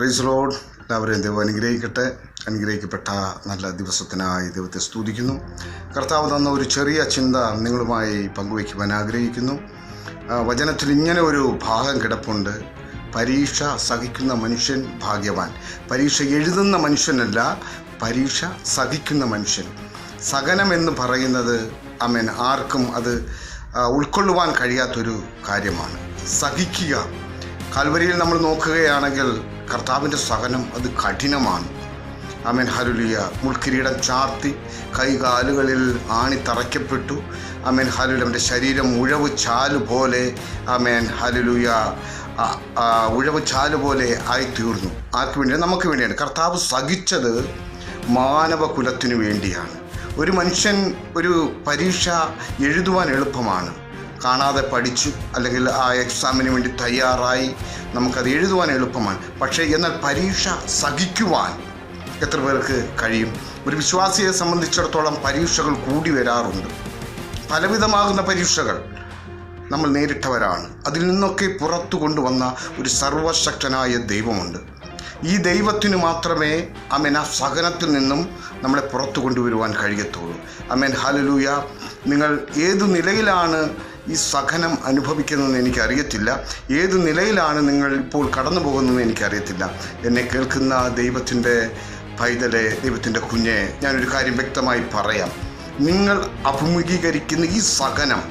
Price road എല്ലാവരെയും ദൈവം അനുഗ്രഹിക്കട്ടെ. അനുഗ്രഹിക്കപ്പെട്ട നല്ല ദിവസത്തിനായി ദൈവത്തെ സ്തുതിക്കുന്നു. കർത്താവ് തന്ന ഒരു ചെറിയ ചിന്ത നിങ്ങളുമായി പങ്കുവയ്ക്കുവാൻ ആഗ്രഹിക്കുന്നു. വചനത്തിൽ ഇങ്ങനെ ഒരു ഭാഗം കിടപ്പുണ്ട്. പരീക്ഷ സഹിക്കുന്ന മനുഷ്യൻ ഭാഗ്യവാൻ. പരീക്ഷ എഴുതുന്ന മനുഷ്യനല്ല പരീക്ഷ സഹിക്കുന്ന മനുഷ്യൻ. സഹനം എന്ന് പറയുന്നത് അമേൻ ആർക്കും അത് ഉൾക്കൊള്ളുവാൻ കഴിയാത്തൊരു കാര്യമാണ്. സഹിക്കുക. കാൽവരിയിൽ നമ്മൾ നോക്കുകയാണെങ്കിൽ കർത്താവിന്റെ സഹനം അത് കഠിനമാണ്. അമേൻ ഹലുലിയ മുൾക്കിരീടം ചാർത്തി കൈകാലുകളിൽ ആണി തറയ്ക്കപ്പെട്ടു അമേൻ ഹലുലിയ അവന്റെ ശരീരം ഉഴവ് ചാലു പോലെ അമേൻ ഹലുലുയ ഉഴവ് ചാലു പോലെ ആയിത്തീർന്നു. ആർക്ക് വേണ്ടി നമുക്ക് വേണ്ടിയാണ്. കർത്താവ് സഹിച്ചത് മാനവ കുലത്തിനു വേണ്ടിയാണ്. ഒരു മനുഷ്യൻ ഒരു പരീക്ഷ എഴുതുവാൻ എളുപ്പമാണ്. കാണാതെ പഠിച്ചു അല്ലെങ്കിൽ ആ എക്സാമിന് വേണ്ടി തയ്യാറായി നമുക്കത് എഴുതുവാൻ എളുപ്പമാണ്. പക്ഷേ എന്നാൽ പരീക്ഷ സഹിക്കുവാൻ എത്ര പേർക്ക് കഴിയും? ഒരു വിശ്വാസിയെ സംബന്ധിച്ചിടത്തോളം പരീക്ഷകൾ കൂടി വരാറുണ്ട്. പലവിധമാകുന്ന പരീക്ഷകൾ നമ്മൾ നേരിട്ടവരാണ്. അതിൽ നിന്നൊക്കെ പുറത്തു കൊണ്ടുവന്ന ഒരു സർവശക്തനായ ദൈവമുണ്ട്. ഈ ദൈവത്തിനു മാത്രമേ അമേൻ ആ സഹനത്തിൽ നിന്നും നമ്മളെ പുറത്തു കൊണ്ടുവരുവാൻ കഴിയത്തുള്ളൂ. അമേൻ ഹാലലൂയ നിങ്ങൾ ഏത് നിലയിലാണ് ഈ സഹനം അനുഭവിക്കുന്നതെന്ന് എനിക്കറിയത്തില്ല. ഏത് നിലയിലാണ് നിങ്ങൾ ഇപ്പോൾ കടന്നു പോകുന്നതെന്ന് എനിക്കറിയത്തില്ല. എന്നെ കേൾക്കുന്ന ദൈവത്തിന്റെ പൈതലെ ദൈവത്തിന്റെ കുഞ്ഞെ ഞാനൊരു കാര്യം വ്യക്തമായി പറയാം. നിങ്ങൾ അഭിമുഖീകരിക്കുന്ന ഈ സഹനം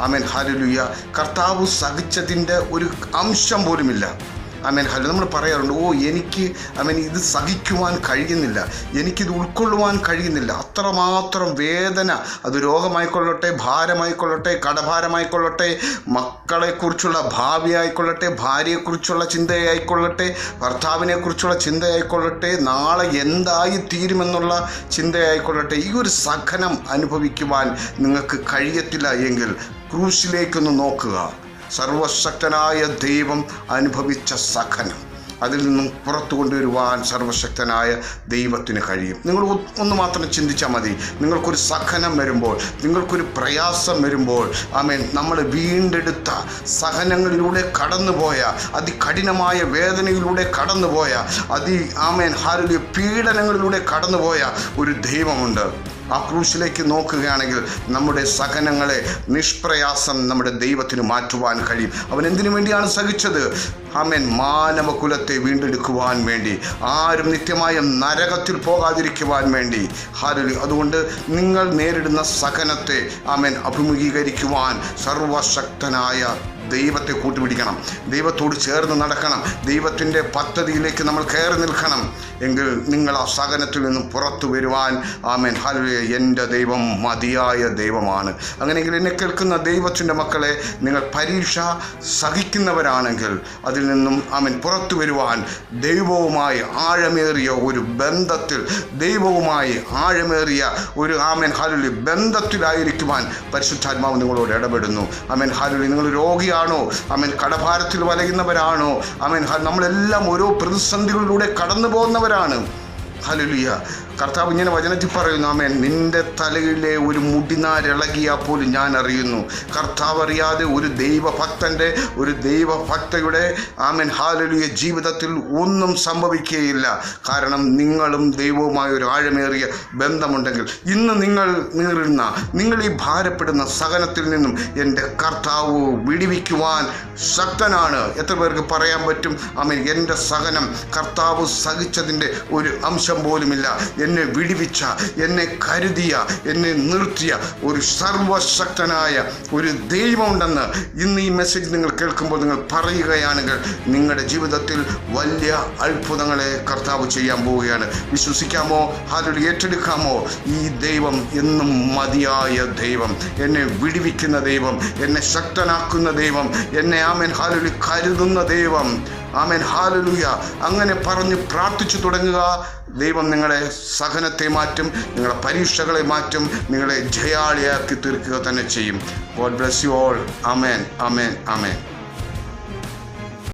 ആമേൻ ഹലുലുയ കർത്താവ് സഹിച്ചതിന്റെ ഒരു അംശം പോലുമില്ല. ആമേൻ ഹലോ നമ്മൾ പറയാറുണ്ട് ഓ എനിക്ക് ആമേൻ ഇത് സഹിക്കുവാൻ കഴിയുന്നില്ല. എനിക്കിത് ഉൾക്കൊള്ളുവാൻ കഴിയുന്നില്ല. അത്രമാത്രം വേദന. അത് രോഗമായിക്കൊള്ളട്ടെ ഭാരമായിക്കൊള്ളട്ടെ കടഭാരമായിക്കൊള്ളട്ടെ മക്കളെക്കുറിച്ചുള്ള ഭാവി ആയിക്കൊള്ളട്ടെ ഭാര്യയെക്കുറിച്ചുള്ള ചിന്തയായിക്കൊള്ളട്ടെ ഭർത്താവിനെക്കുറിച്ചുള്ള ചിന്തയായിക്കൊള്ളട്ടെ നാളെ എന്തായി തീരുമെന്നുള്ള ചിന്തയായിക്കൊള്ളട്ടെ ഈ ഒരു സഹനം അനുഭവിക്കുവാൻ നിങ്ങൾക്ക് കഴിയത്തില്ല എങ്കിൽ ക്രൂശിലേക്കൊന്ന് നോക്കുക. സർവശക്തനായ ദൈവം അനുഭവിച്ച സഹനം. അതിൽ നിന്നും പുറത്തു കൊണ്ടുവരുവാൻ സർവശക്തനായ ദൈവത്തിന് കഴിയും. നിങ്ങൾ ഒന്ന് മാത്രം ചിന്തിച്ചാൽ മതി. നിങ്ങൾക്കൊരു സഹനം വരുമ്പോൾ നിങ്ങൾക്കൊരു പ്രയാസം വരുമ്പോൾ ആമേൻ നമ്മൾ വീണ്ടെടുത്ത സഹനങ്ങളിലൂടെ കടന്നുപോയ അതികഠിനമായ വേദനയിലൂടെ കടന്നുപോയ അതി ആമേൻ ഹാരുലിയ പീഡനങ്ങളിലൂടെ കടന്നുപോയ ഒരു ദൈവമുണ്ട്. ആ ക്രൂശിലേക്ക് നോക്കുകയാണെങ്കിൽ നമ്മുടെ സഹനങ്ങളെ നിഷ്പ്രയാസം നമ്മുടെ ദൈവത്തിന് മാറ്റുവാൻ കഴിയും. അവൻ എന്തിനു വേണ്ടിയാണ് സഹിച്ചത്? അമൻ മാനവ കുലത്തെ വീണ്ടെടുക്കുവാൻ വേണ്ടി ആരും നിത്യമായ നരകത്തിൽ പോകാതിരിക്കുവാൻ വേണ്ടി. ഹാരലി അതുകൊണ്ട് നിങ്ങൾ നേരിടുന്ന സഹനത്തെ അമൻ അഭിമുഖീകരിക്കുവാൻ സർവശക്തനായ ദൈവത്തെ കൂട്ടുപിടിക്കണം. ദൈവത്തോട് ചേർന്ന് നടക്കണം. ദൈവത്തിന്റെ പദ്ധതിയിലേക്ക് നമ്മൾ കയറി നിൽക്കണം. എങ്കിൽ നിങ്ങൾ ആ സഹനത്തിൽ നിന്നും പുറത്തു വരുവാൻ ആമേൻ ഹലുയ എന്റെ ദൈവം മതിയായ ദൈവമാണ്. അങ്ങനെയെങ്കിൽ എന്നെ കേൾക്കുന്ന ദൈവത്തിന്റെ മക്കളെ നിങ്ങൾ പരീക്ഷ സഹിക്കുന്നവരാണെങ്കിൽ അതിൽ നിന്നും ആമേൻ പുറത്തു വരുവാൻ ദൈവവുമായി ആഴമേറിയ ഒരു ബന്ധത്തിൽ ദൈവവുമായി ആഴമേറിയ ഒരു ആമേൻ ഹാലുലി ബന്ധത്തിലായിരിക്കുവാൻ പരിശുദ്ധാത്മാവ് നിങ്ങളോട് ഇടപെടുന്നു. ആമേൻ ഹാലുലി നിങ്ങൾ രോഗിയാണോ? ആമേൻ കടഭാരത്തിൽ വലയുന്നവരാണോ? ആമേൻ നമ്മളെല്ലാം ഓരോ പ്രതിസന്ധികളിലൂടെ കടന്നു പോകുന്നവരാണ് ഹലുലിയ കർത്താവ് ഇങ്ങനെ വചനത്തിൽ പറയുന്നു ആമേൻ. നിന്റെ തലയിലെ ഒരു മുടിനാരിളകിയാൽ പോലും ഞാൻ അറിയുന്നു. കർത്താവ് അറിയാതെ ഒരു ദൈവഭക്തന്റെ ഒരു ദൈവഭക്തയുടെ ആമേൻ ഹാലലിയ ജീവിതത്തിൽ ഒന്നും സംഭവിക്കുകയില്ല. കാരണം നിങ്ങളും ദൈവവുമായ ഒരു ആഴമേറിയ ബന്ധമുണ്ടെങ്കിൽ ഇന്ന് നിങ്ങൾ നേരിടുന്ന നിങ്ങൾ ഈ ഭാരപ്പെടുന്ന സഹനത്തിൽ നിന്നും എന്റെ കർത്താവ് വിടിവിക്കുവാൻ ശക്തനാണ്. എത്ര പേർക്ക് പറയാൻ പറ്റും? ആമേൻ. എന്റെ സഹനം കർത്താവ് സഹിച്ചതിന്റെ ഒരു അംശം പോലുമില്ല. എന്നെ വിടിവിച്ച എന്നെ കരുതിയ എന്നെ നിർത്തിയ ഒരു സർവശക്തനായ ഒരു ദൈവമുണ്ടെന്ന് ഇന്ന് ഈ മെസ്സേജ് നിങ്ങൾ കേൾക്കുമ്പോൾ നിങ്ങൾ പറയുകയാണെങ്കിൽ നിങ്ങളുടെ ജീവിതത്തിൽ വലിയ അത്ഭുതങ്ങളെ കർത്താവ് ചെയ്യാൻ പോവുകയാണ്. വിശ്വസിക്കാമോ? ഹാലൊരു ഏറ്റെടുക്കാമോ? ഈ ദൈവം എന്നും മതിയായ ദൈവം. എന്നെ വിടിവിക്കുന്ന ദൈവം എന്നെ ശക്തനാക്കുന്ന ദൈവം എന്നെ ആമൻ ഹാലൊരു കരുതുന്ന ദൈവം. ആമൻ. ഹാലലൂയ അങ്ങനെ പറഞ്ഞ് പ്രാർത്ഥിച്ചു തുടങ്ങുക. ദൈവം നിങ്ങളെ സഹനത്തെ മാറ്റും നിങ്ങളെ പരീക്ഷകളെ മാറ്റും നിങ്ങളെ ജയാളിയാക്കി തീർക്കുക തന്നെ ചെയ്യും. God bless you all amen amen amen